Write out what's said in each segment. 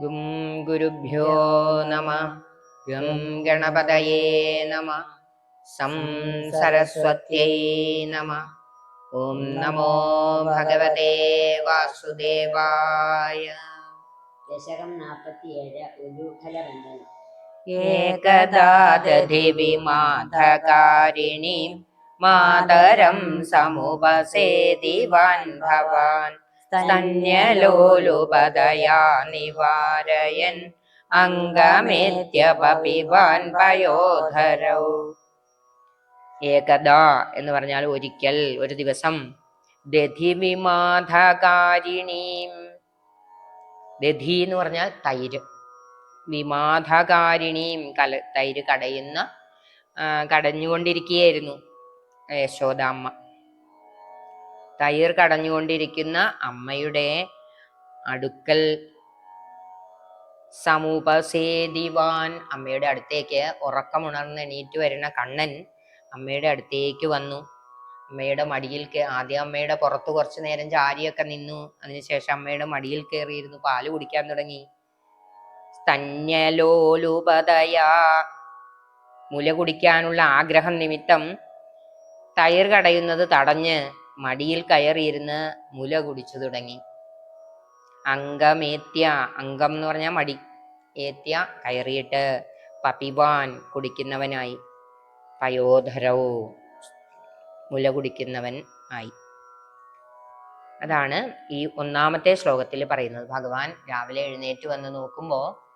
ഗും ഗുരുഭ്യോ നമ. ഗം ഗണപതയേ നമ. സം സരസ്വത്യൈ നമ. ഓം നമോ ഭഗവതേ വാസുദേവായ. ദശകം നാൽപ്പത്തിയേഴ് ഉലൂഖലബന്ധനം ഏകദാ ദധി മാധകാരിണീം മാതരം സമുപസേതി വാൻ ഭവാൻ. സ്തന്യലോലുപതയാ നിവാരയൻ അംഗമേത്യപിവാൻ പയോധരൗ ഏകദാ എന്ന് പറഞ്ഞാൽ ഒരിക്കൽ ഒരു ദിവസം. ദധി വിമാധകാരിണീം ദധി എന്ന് പറഞ്ഞാൽ തൈര്. വിമാധകാരിണിയും കല തൈര് കടയുന്ന കടഞ്ഞുകൊണ്ടിരിക്കുകയായിരുന്നു യശോദാമ്മ. തൈർ കടഞ്ഞുകൊണ്ടിരിക്കുന്ന അമ്മയുടെ അടുക്കൽ സമൂപസേദിവാൻ അമ്മയുടെ അടുത്തേക്ക് ഉറക്കമുണർന്ന് എണീറ്റ് വരുന്ന കണ്ണൻ അമ്മയുടെ അടുത്തേക്ക് വന്നു. അമ്മയുടെ മടിയിൽ ആദ്യം അമ്മയുടെ പുറത്ത് കുറച്ചു നേരം ചാരിയൊക്കെ നിന്നു. അതിനുശേഷം അമ്മയുടെ മടിയിൽ കയറിയിരുന്നു പാൽ കുടിക്കാൻ തുടങ്ങി. സ്തന്യലോലുപതയാ മുല കുടിക്കാനുള്ള ആഗ്രഹം നിമിത്തം തൈർ കടയുന്നത് തടഞ്ഞ് മടിയിൽ കയറിയിരുന്ന് മുല കുടിച്ചു തുടങ്ങി. അംഗമേത്യ അംഗം എന്ന് പറഞ്ഞാൽ മടി. ഏത്യ കയറിയിട്ട് പപിവാൻ കുടിക്കുന്നവനായി. പയോധരവോ മുല കുടിക്കുന്നവൻ ആയി. അതാണ് ഈ ഒന്നാമത്തെ ശ്ലോകത്തിൽ പറയുന്നത്. ഭഗവാൻ രാവിലെ എഴുന്നേറ്റ് വന്ന് നോക്കുമ്പോൾ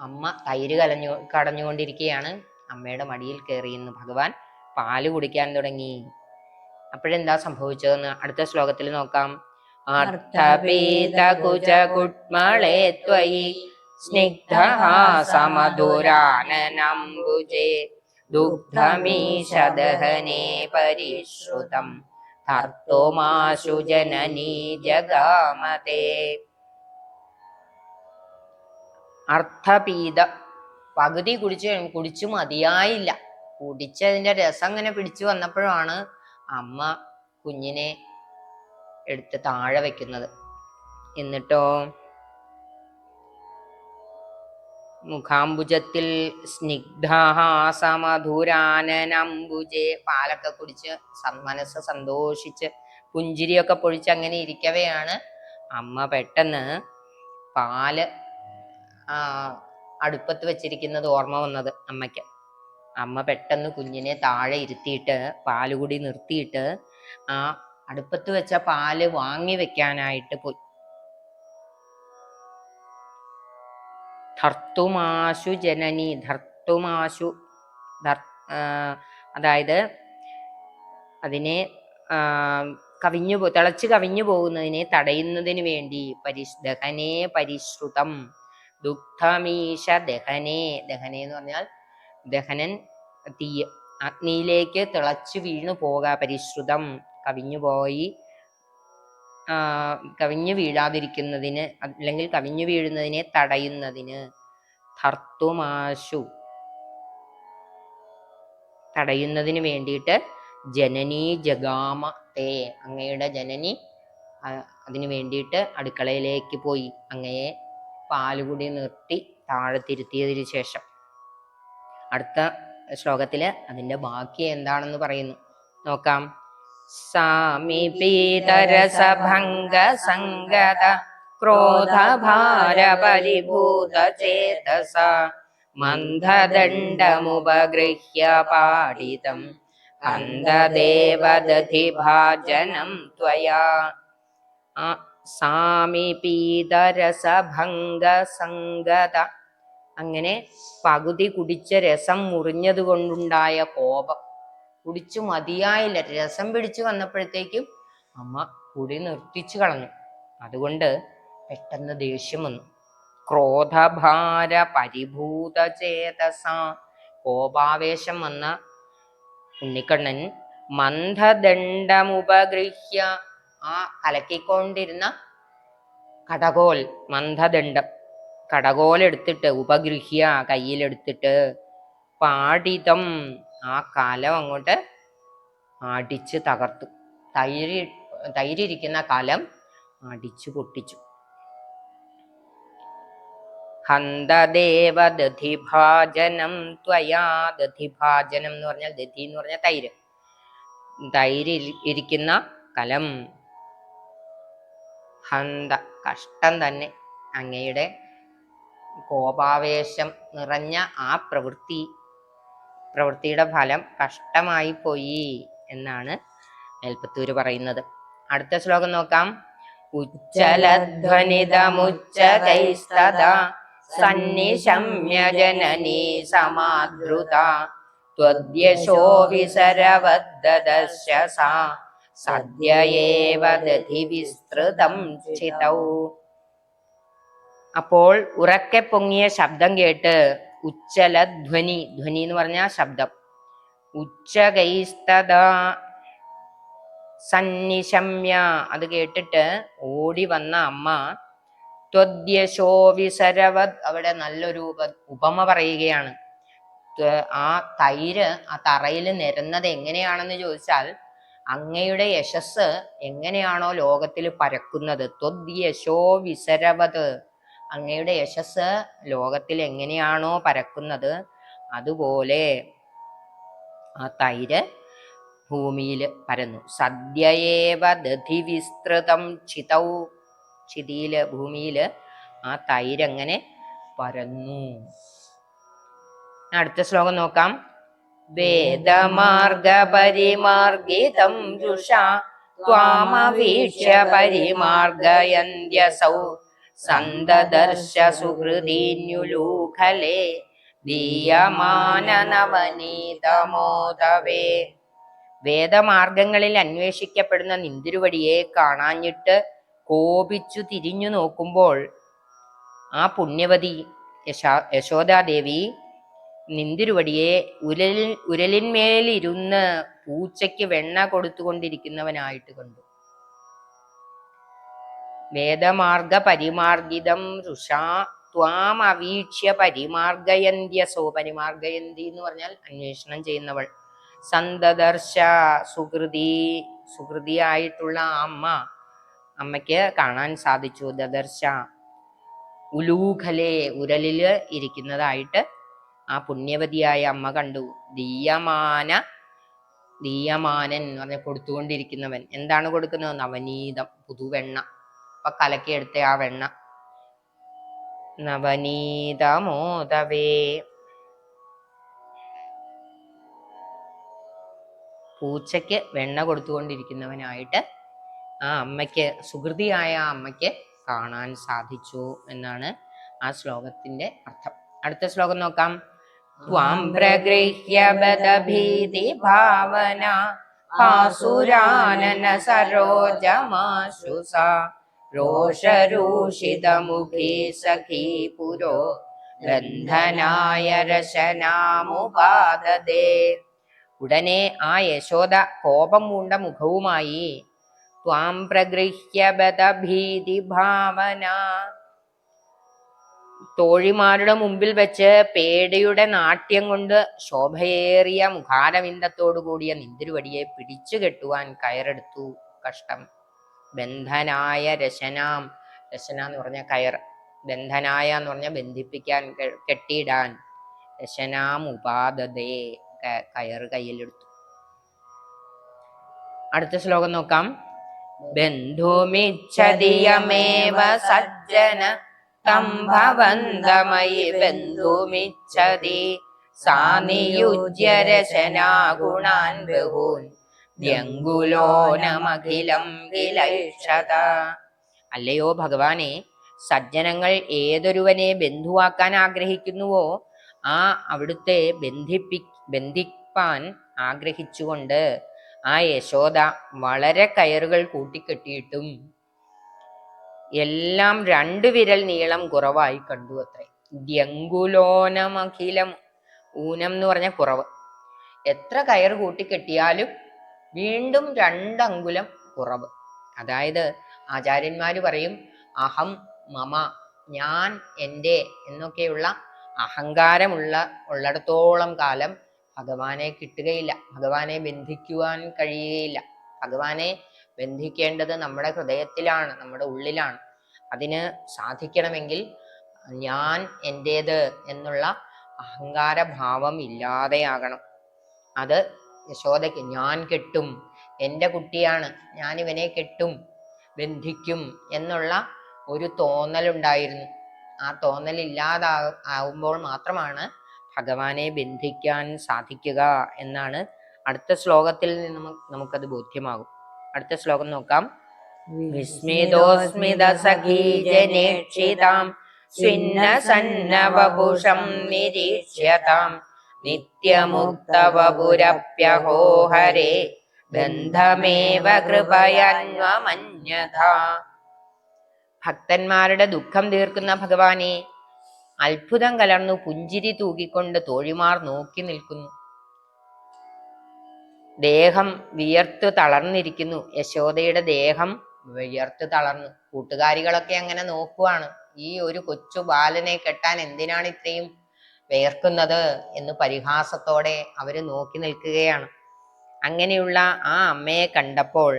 അമ്മ തൈര് കലഞ്ഞു കടഞ്ഞുകൊണ്ടിരിക്കുകയാണ്. അമ്മയുടെ മടിയിൽ കയറിയെന്ന് ഭഗവാൻ പാൽ കുടിക്കാൻ തുടങ്ങി. അപ്പോഴെന്താ സംഭവിച്ചതെന്ന് അടുത്ത ശ്ലോകത്തിൽ നോക്കാം. അർത്ഥപീതകുചകുട്മളേ ത്വയി. സ്നിഗ്ധഹാസമധുരാനനംബുജേ ദുഗ്ധമീശദഹനേ പരിശ്രുതം. ഹർത്തോമാശു ജനനീ ജഗാമതേ. അർത്ഥപീത പകുതി കുടിച്ച് കുടിച്ചു മതിയായില്ല. കുടിച്ചതിന്റെ രസം അങ്ങനെ പിടിച്ചു വന്നപ്പോഴാണ് അമ്മ കുഞ്ഞിനെ എടുത്ത് താഴെ വെക്കുന്നത്. എന്നിട്ടോ മുഖാംബുജത്തിൽ സ്നിഗ്ധാഹാസമധുരാനുജേ പാലൊക്കെ കുടിച്ച് സന്മനസ് സന്തോഷിച്ച് പുഞ്ചിരിയൊക്കെ പൊഴിച്ച് അങ്ങനെ ഇരിക്കവെയാണ് അമ്മ പെട്ടെന്ന് പാൽ അടുപ്പത്ത് വെച്ചിരിക്കുന്നത് ഓർമ്മ വന്നത് അമ്മയ്ക്ക്. അമ്മ പെട്ടെന്ന് കുഞ്ഞിനെ താഴെ ഇരുത്തിയിട്ട് പാലുകുടി നിർത്തിയിട്ട് ആ അടുപ്പത്ത് വെച്ച പാൽ വാങ്ങി വെക്കാനായിട്ട് പോയി. ധർത്തുമാശു ജനനി ധർത്തുമാശു അതായത് അതിനെ കവിഞ്ഞു പോ തിളച്ച് കവിഞ്ഞു പോകുന്നതിനെ തടയുന്നതിന് വേണ്ടി പരിശ് ദഹനേ പരിശ്രുതം. ദുഃഖമീശ ദഹനേ ദഹനേ എന്ന് പറഞ്ഞാൽ ദഹനൻ തീ അഗ്നിയിലേക്ക് തിളച്ചു വീണു പോക പരിശ്രുതം. കവിഞ്ഞു പോയി കവിഞ്ഞു വീഴാതിരിക്കുന്നതിന് അല്ലെങ്കിൽ കവിഞ്ഞു വീഴുന്നതിനെ തടയുന്നതിന് ധർത്തുമാശു. തടയുന്നതിന് വേണ്ടിയിട്ട് ജനനി ജഗാമ തേ അങ്ങയുടെ ജനനി അതിനു വേണ്ടിയിട്ട് അടുക്കളയിലേക്ക് പോയി. അങ്ങയെ പാലുകുടി നിർത്തി താഴെ തിരുത്തിയതിനു ശേഷം. അടുത്ത ശ്ലോകത്തിൽ അതിന്റെ ബാക്കി എന്താണെന്ന് പറയുന്നു. നോക്കാം. സാമീപീതരസഭംഗ സംഗത ക്രോധ ഭാരപരിഭൂത ചേതസ മന്ദദണ്ഡമുപഗൃഹ്യ പാടിതം ത്വയാ. ആ സാമീപീതരസഭംഗ സംഗത അങ്ങനെ പകുതി കുടിച്ച രസം മുറിഞ്ഞത് കൊണ്ടുണ്ടായ കോപം. കുടിച്ചു മതിയായില്ല. രസം പിടിച്ചു വന്നപ്പോഴത്തേക്കും അമ്മ കുടി നിർത്തിച്ചു കളഞ്ഞു. അതുകൊണ്ട് പെട്ടെന്ന് ദേഷ്യം വന്നു. ക്രോധഭാര പരിഭൂത ചേതസ. കോപാവേശം വന്ന ഉണ്ണിക്കണ്ണൻ മന്ദദണ്ഡമുപഗൃഹ്യ. ആ കലക്കിക്കൊണ്ടിരുന്ന കടകോൽ മന്ദദണ്ഡം. കടകോൽ എടുത്തിട്ട് ഉപഗൃഹ്യ കയ്യിലെടുത്തിട്ട് പാടിതം ആ കലം അങ്ങോട്ട് അടിച്ച് തകർത്തു. തൈര് തൈരിരിക്കുന്ന കലം അടിച്ചു പൊട്ടിച്ചു. ഹന്തദേവ ദധിഭാജനം ത്വയാ ദധിഭാജനം എന്ന് പറഞ്ഞാൽ ദധി എന്ന് പറഞ്ഞാൽ തൈര്. തൈര് ഇരിക്കുന്ന കലം ഹന്ത കഷ്ടം തന്നെ അങ്ങയുടെ കോപാവേശം നിറഞ്ഞ ആ പ്രവൃത്തി പ്രവൃത്തിയുടെ ഫലം കഷ്ടമായി പോയി എന്നാണ് മേൽപ്പത്തൂര് പറയുന്നത്. അടുത്ത ശ്ലോകം നോക്കാം. ഉജ്ജലധ്വനിതമുച്ചകൈസ്തദാ സന്നിശമ്യ ജനനീ സമാധൃത ത്വദ്യശോ വിസരവദ്ദദർശ സാ സദ്യ ഏവ ദധി വിസ്തൃതം ചിതൗ. അപ്പോൾ ഉറക്കെ പൊങ്ങിയ ശബ്ദം കേട്ട് ഉച്ചല ധ്വനി ധ്വനി എന്ന് പറഞ്ഞ ശബ്ദം. ഉച്ചകൈസ്തത സന്നിശമ്യ. അത് കേട്ടിട്ട് ഓടി വന്ന അമ്മ ത്വദ്യശോ വിസരവത് അവിടെ നല്ലൊരു ഉപ ഉപമ പറയുകയാണ്. ആ തൈര് ആ തറയിൽ നിരന്നത് എങ്ങനെയാണെന്ന് ചോദിച്ചാൽ അങ്ങയുടെ യശസ് എങ്ങനെയാണോ ലോകത്തിൽ പരക്കുന്നത്? ത്വദ്യശോ വിസരവത് അങ്ങയുടെ യശസ് ലോകത്തിൽ എങ്ങനെയാണോ പരക്കുന്നത് അതുപോലെ ആ തൈര് ഭൂമിയിൽ പരന്നു. സദ്യയേവ ദധി വിസ്തൃതം ചിതൗ ചിതിയിൽ ഭൂമിയിൽ ആ തൈരങ്ങനെ പരന്നു. അടുത്ത ശ്ലോകം നോക്കാം. വേദമാർഗ പരിമാർഗിതം രുഷ ത്വാമവീക്ഷ്യ പരിമാർഗയന്ത്യസൗ. സന്തദർശ സുഹൃദീന്യുലൂഖലേ ദീയമാനനവനീതമോദവേ. വേദമാർഗങ്ങളിൽ അന്വേഷിക്കപ്പെടുന്ന നിന്തിരുവടിയെ കാണാഞ്ഞിട്ട് കോപിച്ചു തിരിഞ്ഞു നോക്കുമ്പോൾ ആ പുണ്യവതി യശാ യശോദാദേവി നിന്തിരുവടിയെ ഉരലിൽ ഉരലിന്മേലിരുന്ന് പൂച്ചയ്ക്ക് വെണ്ണ കൊടുത്തുകൊണ്ടിരിക്കുന്നവനായിട്ട് കണ്ടു. വേദമാർഗ പരിമാർഗിതം ത്വാം അവീക്ഷ്യ പരിമാർഗയന്ത്യസോ പരിമാർഗയന്തി എന്ന് പറഞ്ഞാൽ അന്വേഷണം ചെയ്യുന്നവൾ. സന്തദർശ സുഹൃതി സുഹൃതിയായിട്ടുള്ള അമ്മ അമ്മയ്ക്ക് കാണാൻ സാധിച്ചു. ദദർശ ഉലൂഖലെ ഉരലിൽ ഇരിക്കുന്നതായിട്ട് ആ പുണ്യവതിയായ അമ്മ കണ്ടു. ദീയമാന ദീയമാനൻ എന്ന് പറഞ്ഞ കൊടുത്തുകൊണ്ടിരിക്കുന്നവൻ. എന്താണ് കൊടുക്കുന്നത്? നവനീതം പുതുവെണ്ണ. അപ്പൊ കലക്കിയെടുത്ത ആ വെണ്ണ. നവനീതമോദവേ. പൂച്ചയ്ക്ക് വെണ്ണ കൊടുത്തുകൊണ്ടിരിക്കുന്നവനായിട്ട് ആ അമ്മയ്ക്ക് സുഹൃതിയായ ആ അമ്മയ്ക്ക് കാണാൻ സാധിച്ചു എന്നാണ് ആ ശ്ലോകത്തിന്റെ അർത്ഥം. അടുത്ത ശ്ലോകം നോക്കാം. പ്രഗൃഹ്യ ബദഭീതി ഭാവന. പാസുരാനന രോഷരൂഷിതമുഖി സഖീ പുരോ ബന്ധനായ രശനാമുപാദതേ ഉടനെ ആ യശോദ കോപം മൂണ്ട മുഖവുമായി ത്വാം പ്രഗൃഹ്യ ഭാവന. തോഴിമാരുടെ മുമ്പിൽ വെച്ച് പേടയുടെ നാട്യം കൊണ്ട് ശോഭയേറിയ മുഖാരവിന്ദത്തോടു കൂടിയ നിന്തിരുവടിയെ പിടിച്ചു കെട്ടുവാൻ കയറെടുത്തു കഷ്ടം. ബന്ധനായ രശനാം രശന എന്ന് പറഞ്ഞ കയർ. ബന്ധനായ എന്ന് പറഞ്ഞ ബന്ധിപ്പിക്കാൻ കെട്ടിയിടാൻ. രശനാം ഉപാധതയെ കയർ കയ്യിലെടുത്തു. അടുത്ത ശ്ലോകം നോക്കാം. ബന്ധുമിച്ഛതിയമേവ സജ്ജന തം ഭവന്തമയി ബന്ധുമിച്ഛതി രശനാ ഗുണാൻ ബഹൂൻ. വ്യങ്കുലോനമഖിലം അല്ലയോ ഭഗവാനെ സജ്ജനങ്ങൾ ഏതൊരുവനെ ബന്ധുവാക്കാൻ ആഗ്രഹിക്കുന്നുവോ ആ അവിടുത്തെ ബന്ധിപ്പി ബന്ധിപ്പാൻ ആഗ്രഹിച്ചുകൊണ്ട് ആ യശോദ വളരെ കയറുകൾ കൂട്ടിക്കെട്ടിയിട്ടും എല്ലാം രണ്ടു വിരൽ നീളം കുറവായി കണ്ടു അത്രേ. ഊനം എന്ന് പറഞ്ഞ കുറവ്. എത്ര കയർ കൂട്ടിക്കെട്ടിയാലും വീണ്ടും രണ്ടങ്കുലം കുറവ്. അതായത് ആചാര്യന്മാർ പറയും അഹം മമ ഞാൻ എന്റെ എന്നൊക്കെയുള്ള അഹങ്കാരമുള്ള ഉള്ളിടത്തോളം കാലം ഭഗവാനെ കിട്ടുകയില്ല. ഭഗവാനെ ബന്ധിക്കുവാൻ കഴിയുകയില്ല. ഭഗവാനെ ബന്ധിക്കേണ്ടത് നമ്മുടെ ഹൃദയത്തിലാണ് നമ്മുടെ ഉള്ളിലാണ്. അതിന് സാധിക്കണമെങ്കിൽ ഞാൻ എന്റേത് എന്നുള്ള അഹങ്കാരഭാവം ഇല്ലാതെയാകണം. അത് യശോദയ്ക്ക് ഞാൻ കെട്ടും എന്റെ കുട്ടിയാണ് ഞാൻ ഇവനെ കെട്ടും ബന്ധിക്കും എന്നുള്ള ഒരു തോന്നലുണ്ടായിരുന്നു. ആ തോന്നൽ ഇല്ലാതാ ആവുമ്പോൾ മാത്രമാണ് ഭഗവാനെ ബന്ധിക്കാൻ സാധിക്കുക എന്നാണ് അടുത്ത ശ്ലോകത്തിൽ നിന്ന് നമുക്ക് നമുക്കത് ബോധ്യമാകും. അടുത്ത ശ്ലോകം നോക്കാം. വിസ്മിതോസ്മിത സഖീജനേക്ഷിതാം സ്വിന്ന സന്നവപുഷം നിരീക്ഷ്യതാം. നിത്യമുക്തവപുരപ്യഹോ ഹരേ ബന്ധമേവ കൃപയന്വമന്യഥ. ഭക്തന്മാരുടെ ദുഃഖം തീർക്കുന്ന ഭഗവാനെ അത്ഭുതം കലർന്നു പുഞ്ചിരി തൂകിക്കൊണ്ട് തോഴിമാർ നോക്കി നിൽക്കുന്നു. ദേഹം വിയർത്തു തളർന്നിരിക്കുന്നു. യശോദയുടെ ദേഹം വിയർത്തു തളർന്നു. കൂട്ടുകാരികളൊക്കെ അങ്ങനെ നോക്കുവാണ്. ഈ ഒരു കൊച്ചു ബാലനെ കെട്ടാൻ എന്തിനാണ് ഇത്രയും വേർക്കുന്നത് എന്ന് പരിഹാസത്തോടെ അവർ നോക്കി നിൽക്കുകയാണ്. അങ്ങനെയുള്ള ആ അമ്മയെ കണ്ടപ്പോൾ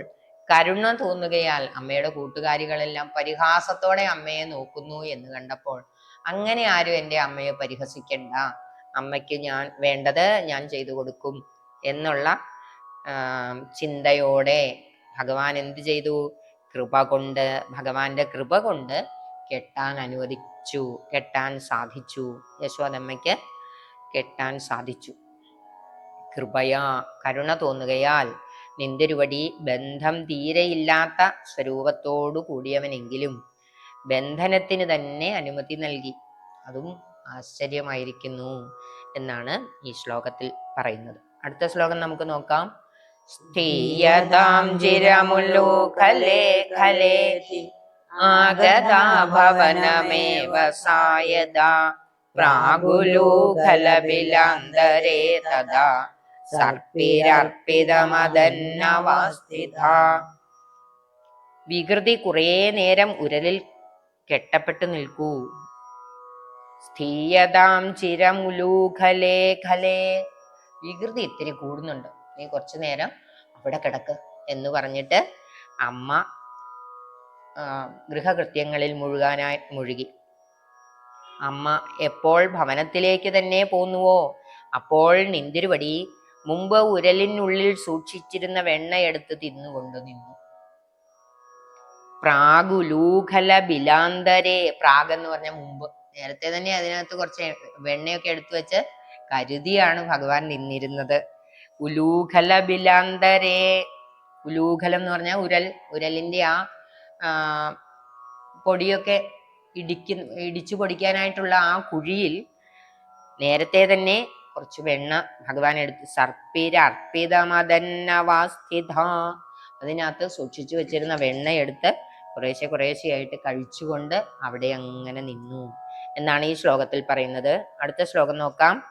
കരുണ തോന്നുകയാൽ അമ്മയുടെ കൂട്ടുകാരികളെല്ലാം പരിഹാസത്തോടെ അമ്മയെ നോക്കുന്നു എന്ന് കണ്ടപ്പോൾ അങ്ങനെ ആരും എന്റെ അമ്മയെ പരിഹസിക്കണ്ട. അമ്മയ്ക്ക് ഞാൻ വേണ്ടത് ഞാൻ ചെയ്തു കൊടുക്കും എന്നുള്ള ചിന്തയോടെ ഭഗവാൻ എന്ത് ചെയ്തു? കൃപ കൊണ്ട് ഭഗവാന്റെ കൃപ കൊണ്ട് കെട്ടാൻ അനുവദിച്ചു കെട്ടാൻ സാധിച്ചു. യശോദമ്മയ്ക്ക് കെട്ടാൻ സാധിച്ചു. കൃപയാ കരുണ തോന്നുകയാൽ നിന്തിരുവടി ബന്ധം തീരെയില്ലാത്ത സ്വരൂപത്തോടു കൂടിയവനെങ്കിലും ബന്ധനത്തിന് തന്നെ അനുമതി നൽകി. അതും ആശ്ചര്യമായിരിക്കുന്നു എന്നാണ് ഈ ശ്ലോകത്തിൽ പറയുന്നത്. അടുത്ത ശ്ലോകം നമുക്ക് നോക്കാം. സ്ഥീയതാം ചിരമുല്ലൂഖലേ ഖലേതി. സായദാ. പ്രാഗുലൂഖലബിലാന്തരേ തദാ സർപ്പിരർപ്പിതമദന്നവാസ്ഥിത. വികൃതി കുറേ നേരം ഉരലിൽ കെട്ടപ്പെട്ടു നിൽക്കൂ. സ്ഥീയതാം ചിരമുലൂഖലേ ഖലേ. വികൃതി ഇത്തിരി കൂടുന്നുണ്ട്. നീ കുറച്ചു നേരം അവിടെ കിടക്ക് എന്ന് പറഞ്ഞിട്ട് അമ്മ ഗൃഹകൃത്യങ്ങളിൽ മുഴുകാനായി മുഴുകി. അമ്മ എപ്പോൾ ഭവനത്തിലേക്ക് തന്നെ പോന്നുവോ? അപ്പോൾ നിന്തിരുവടി മുമ്പ് ഉരലിനുള്ളിൽ സൂക്ഷിച്ചിരുന്ന വെണ്ണയെടുത്ത് തിന്നുകൊണ്ട് നിന്നു. പ്രാഗുലൂഖല ബിലാന്തരെ പ്രാഗ് എന്ന് പറഞ്ഞ മുമ്പ്. നേരത്തെ തന്നെ അതിനകത്ത് കുറച്ച് വെണ്ണയൊക്കെ എടുത്തു വെച്ച് കരുതിയാണ് ഭഗവാൻ നിന്നിരുന്നത്. ഉലൂഖല ബിലാന്തരെ ഉലൂഖലം എന്ന് പറഞ്ഞാൽ ഉരൽ ഉരലിന്റെ ആ, പൊടിയൊക്കെ ഇടിക്കു ഇടിച്ചു പൊടിക്കാനായിട്ടുള്ള ആ കുഴിയിൽ നേരത്തെ തന്നെ കുറച്ച് വെണ്ണ ഭഗവാൻ എടുത്ത് സർപ്പിര അർപ്പിതമതന്നവാസ്ഥിത അതിനകത്ത് സൂക്ഷിച്ചു വെച്ചിരുന്ന വെണ്ണ എടുത്ത് കുറേശ്ശെ കുറേശ്ശെയായിട്ട് കഴിച്ചുകൊണ്ട് അവിടെ അങ്ങനെ നിന്നു എന്നാണ് ഈ ശ്ലോകത്തിൽ പറയുന്നത്. അടുത്ത ശ്ലോകം നോക്കാം.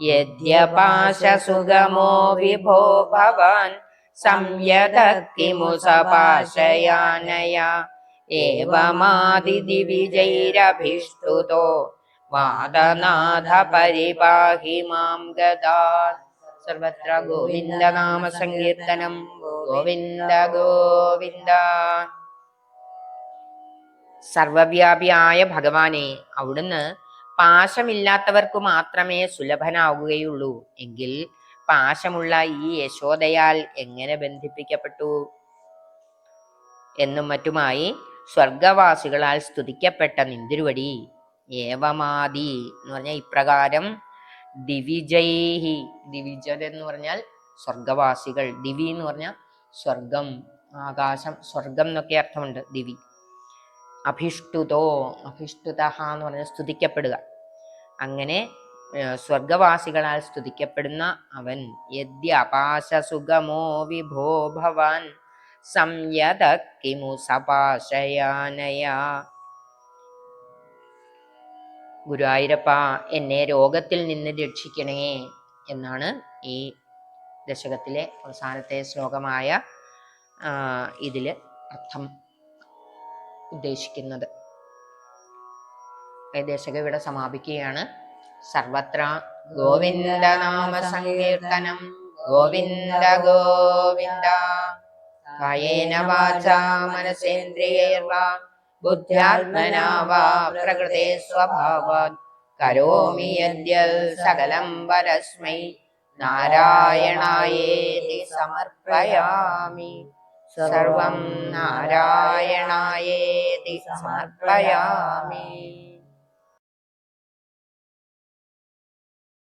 യദ്യപാശ സുഗമോ വിഭോ ഭവാൻ സംയത കിമു സപാശയാനയാ ഏവമാതിദിവിജൈരഭിഷ്ടുതോ വാദനാഥ പരിപാഹി മാം ഗതാ സർവത്ര ഗോവിന്ദ നാമ സങ്കീർത്തനം ഗോവിന്ദ ഗോവിന്ദ. സർവവ്യാപിയായ ഭഗവാനെ അവിടുന്ന് പാശമില്ലാത്തവർക്ക് മാത്രമേ സുലഭനാവുകയുള്ളൂ. എങ്കിൽ പാശമുള്ള ഈ യശോദയാൽ എങ്ങനെ ബന്ധിപ്പിക്കപ്പെട്ടു? എന്നും മറ്റുമായി സ്വർഗവാസികളാൽ സ്തുതിക്കപ്പെട്ട നിന്തിരുവടി ഏവമാതി എന്ന് പറഞ്ഞാൽ ഇപ്രകാരം ദിവിജൈഹി. ദിവിജർ എന്ന് പറഞ്ഞാൽ സ്വർഗവാസികൾ ദിവി എന്ന് പറഞ്ഞാൽ സ്വർഗം ആകാശം സ്വർഗം എന്നൊക്കെ അർത്ഥമുണ്ട് ദിവി. അഭിഷ്ടുതോ അഭിഷ്ടുത എന്ന് പറഞ്ഞാൽ സ്തുതിക്കപ്പെടുക. അങ്ങനെ സ്വർഗവാസികളാൽ സ്തുതിക്കപ്പെടുന്ന അവൻ. യദ്യപാശ സുഗമോ വിഭോ ഭവാൻ. സംയത കിമു സപാശയാനയാ. ഗുരുവായൂരപ്പ എന്നെ രോഗത്തിൽ നിന്ന് രക്ഷിക്കണേ എന്നാണ് ഈ ദശകത്തിലെ അവസാനത്തെ ശ്ലോകമായ ഇതിൽ അർത്ഥം ഉദ്ദേശിക്കുന്നത്. ദശകം ഇവിടെ സമാപിക്കുകയാണ്. സർവത്ര ഗോവിന്ദ നാമ സങ്കീർത്തനം ഗോവിന്ദ ഗോവിന്ദ. കായേന വാച മനസേന്ദ്രിയൈർവാ. ബുദ്ധ്യാത്മനാ വാ പ്രകൃതേ സ്വഭാവാത് കരോമി യദ്യൽ സകലം പരസ്മൈ നാരായണായേതി സമർപ്പയാമി. സർവം നാരായണായേതി സമർപ്പയാമി.